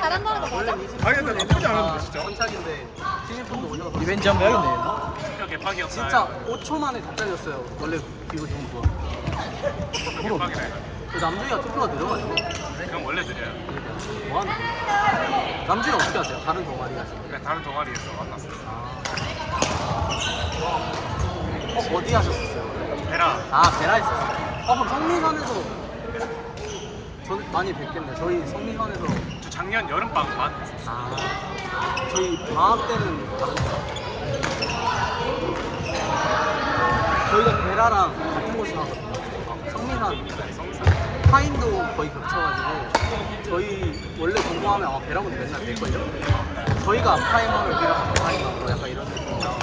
잘한다는 거 맞아? 아니 근데 나쁘지 않았는데 진짜 원착인데 신입분도 올려서 리벤지 한번 해야겠네. 진짜 개빡이었다 진짜 5초 만에 다 잘렸어요. 원래 비고 좋은 거. 개빡이네 그 남준이가 투표가 느려가지고 그럼 원래 드려요 뭐하는 남준이 어떻게 하세요? 다른 동아리 하시는 그냥 다른 동아리에서 만났어 어, 어디 하셨었어요? 베라 아 베라 있었어요. 어 그럼 성미산에서 저 많이 뵙겠네. 저희 성미산에서 저 작년 여름방만 했었어 아 저희 방학 때는 다른데 저희가 베라랑 같은 곳에. 아, 성미산 성산. 파인도 거의 겹쳐가지고 저희 원래 공부하면 아 베라군데 맨날 될걸요? 저희가 파임하면 베라가 파임 하고 약간 이런 느낌이라.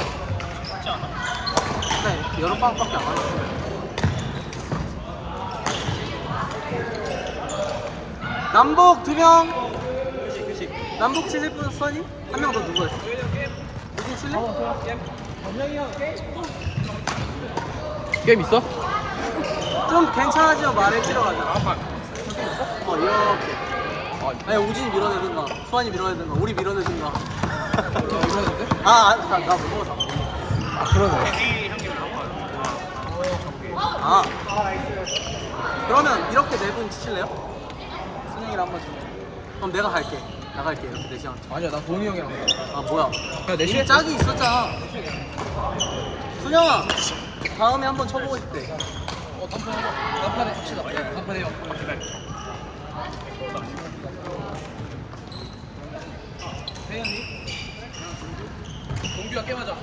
근데 여름 방학밖에 안 하셨어요. 남북 두 명 남북 치실 분 써니? 한 명 더 누구였어? 누구 칠래? 게임 있어? 좀 괜찮아지면 말해주러 가자 어 이렇게 아니 우진이 밀어내든가 수환이 밀어내든가 우리 밀어내든가 이러는데? 아나못 먹어서 아 그러네. 아 그러면 이렇게 네 분 치실래요? 순영이랑 한번 좀 그럼 내가 갈게 나갈게 이렇게 네 시간 아니야 나 동희 형이랑. 아 뭐야 야 이미 내시에 짝이 있었잖아 순영아 다음에 한번 쳐보고 싶대 어 단판. 단판에 합시다. 네, 단판 해요. 태현이? 동규야 게임하자.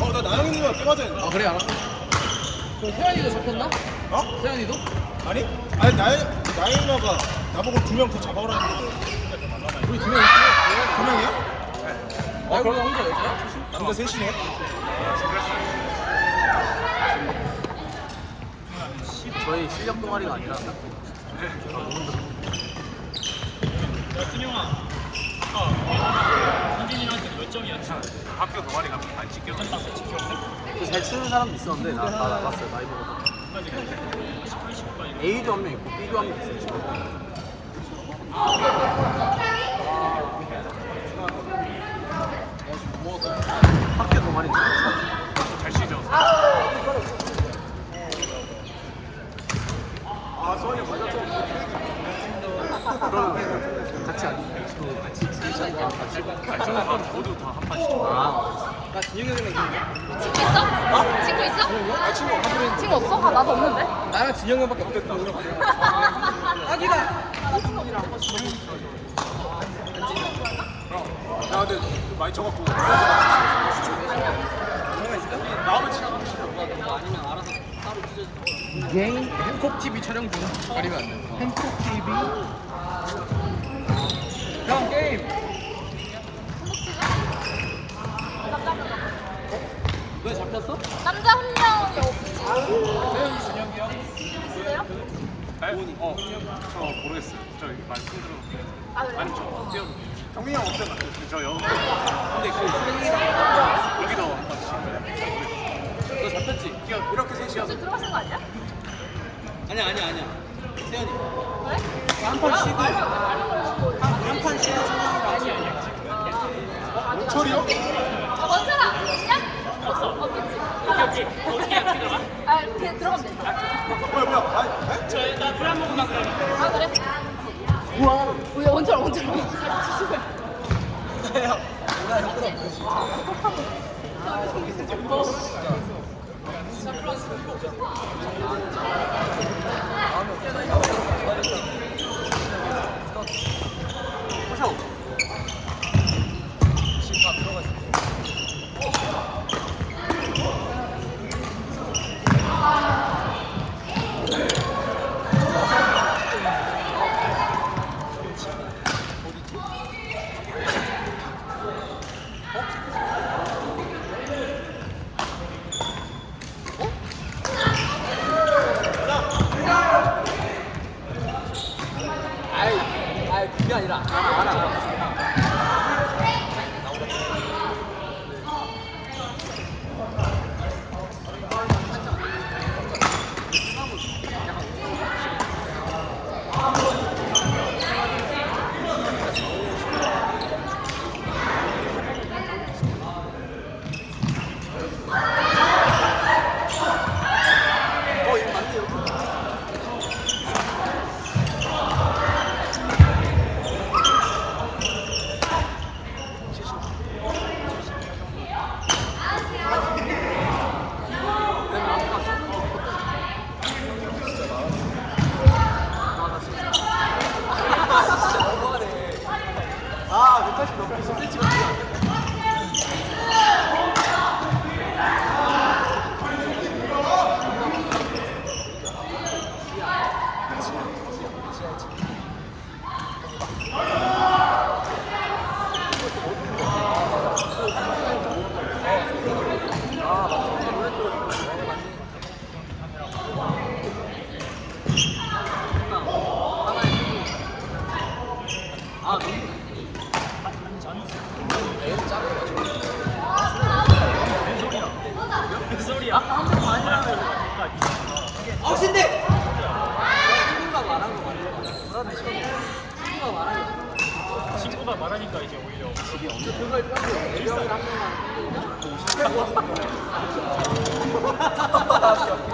어나 나영이가 깨맞아 했나? 아 그래 알았어. 그럼 태현이도 잡혔나? 어? 태현이도? 아니? 아니 나 나영이가 나보고 두 명 더 잡아오라 했는데 우리 두명 있지. 두 명이야? 아 그럼 나 혼자 여자야? 남자 셋이네? 저희 실력 동아리가 아니라 학교 동아리가 안 지켜줬다 잘 치는 사람도 있었는데 나, 나 나갔어요 나이 먹어서 A도 한 명 있고 B도 한 명 있어요 지금. 학교 동아리 잘 쉬죠 같이 안그 같이 진짜 같이 잘 저는 모두 다한 판씩 줘아나 진영이 형이랑 친구 있어? 어? 친구 있어? 친구 친구 없어? 아 나도 없는데? 나랑 진영이 형밖에 없겠다. 아기다. 야 근데 많이 쳐갖고 나오면 지나가면 싫어 갱 행콕 TV 촬영 중. 가리면 안 돼. 행콕 TV. 형 게임. 왜 잡혔어? 남자 한 명이 없지 태현이 진영이요. 있어요? 네? 어, 저 모르겠어요 저 말씀드려 아 그래? 아니 저 뛰어 형 없잖아 저 여, 근데 그 여기도 한 판씩 너 잡혔지? 뛰어 이렇게 셋이야 지금 들어가신 거 아니야? 아니야 아니야 아니야. 세연이. 왜? 한판 쉬고 아, 한판 쉬고 승현이랑 철이요? 아 원철아 시작? 없어. 없겠지. 오케이 오케이. 어떻게 어떻게 들어가? 아 그냥 들어가면 돼. 뭐야 뭐야? 에? 저나불한 모금만 그래 아 그래? 우와. 우야 원철아 원철아 아이 아이 그게 아니라 알아 알아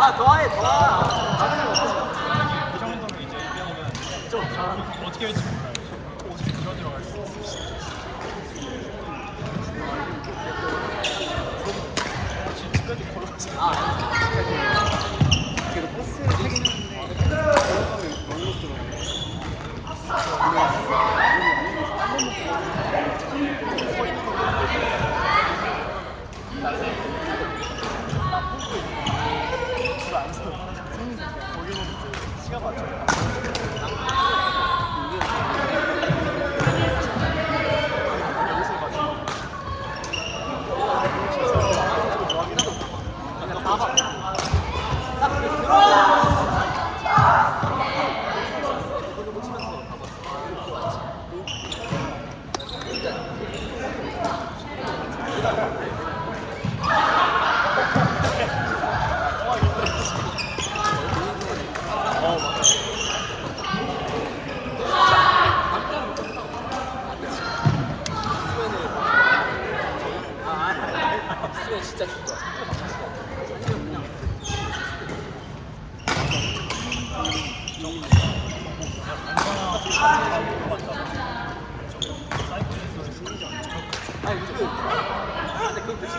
아 더해 더하 그 정도면 이제 잘하는 어떻게 할지 몰라요. 오직 들어 들어갈 수 있어. 집까지 걸어가서 아 그래도 버스에 타긴 했는데 걸어가면 너무 들어 시 Zobacz.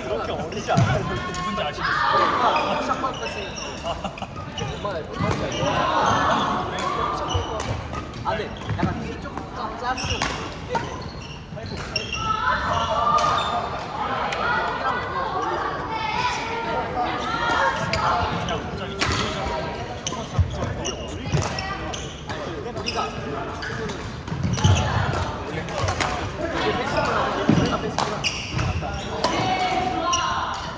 그렇게 어리지 않아요. 누군지 아시겠어요? 엄마 엄마가 이거 아 근데 약간 키 조금 작고 그냥 갑자기 우리가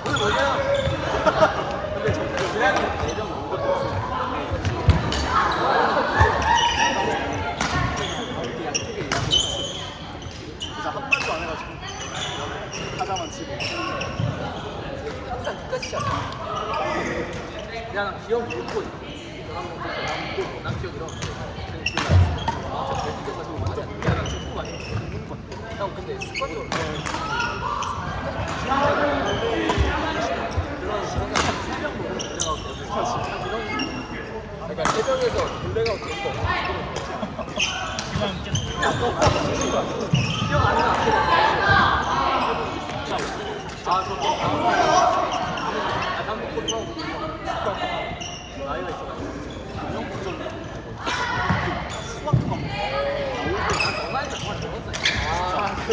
오늘 뭐냐? 근데 저 그냥 내정 온 것도 없어. 진짜 한 마디도 안 해가지고 하다만 치고 항상 끝까지 시작. 야, 난 기억 잃고 있어. 저랑 먹고 있어. 난 먹고, 난 기억 잃었는데. 그냥 기억 안 나. 진짜 별 기억 가지고 완전 야, 난 축구 많이 했어. 형, 근데 습관적으로. 그런 시간 새벽 먹으면 내가 그런. 그러니까 새벽에서 블랙아웃 된거 그냥 계속 기억 안 나. 아, 저 뭐, 아, 난 먹고 처음 나이가 있어가지고. 나이가 정말 적었어요. 아.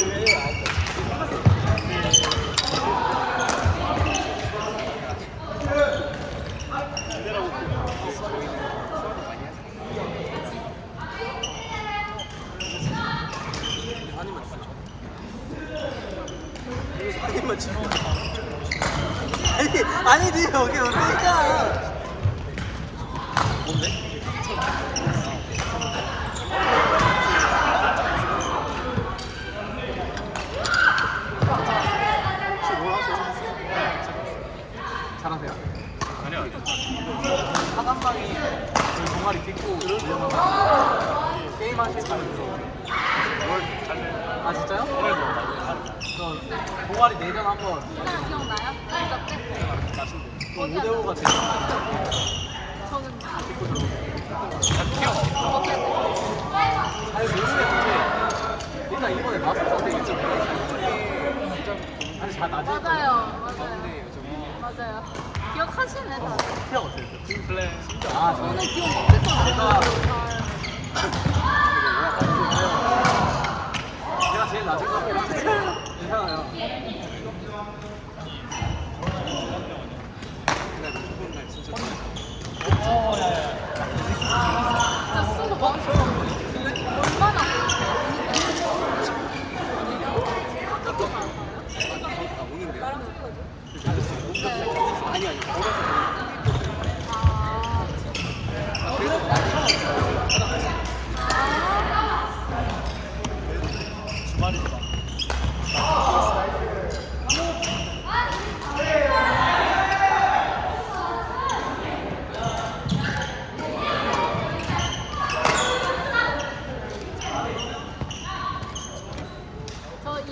아니, 아니, 니 여기 어디가? 뭔데? 혹시 뭘 하세요? 잘하세요? 아니야. 사단방이 그 동아리 듣고 운영하고 게임 하시면서 아 진짜요? 저 동아리 내전 한번 기억나요? 이거 때? 5대5가 되는 저는 듣고 들어오고 어때? 잘 모르겠는데 일단 이번에 마스터 상대 1.5 아니 낮을 맞아요, 맞아요. 저기 맞아요. 기억하시네, 다. 어때요? 팀 플랜 아 저는 기억 낮은 거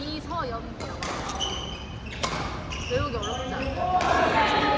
이서연 배우기 어렵지 않아요.